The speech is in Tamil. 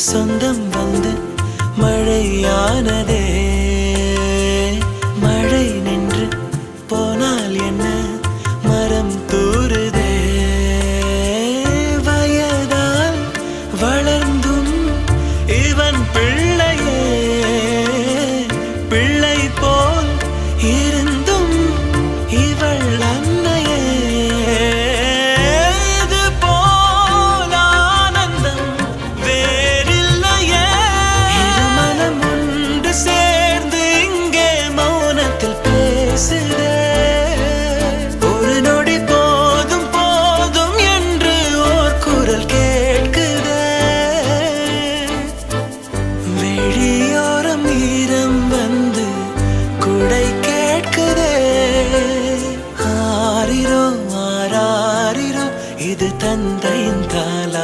சொந்தம் வந்து மழையானதே. மழை நின்று போனால் என்ன? மரம் தூறுதே. வயதால் வளர்ந்தும் இவன் பிள்ளையே. பிள்ளை போல் இரு இது தந்தையின் தாலா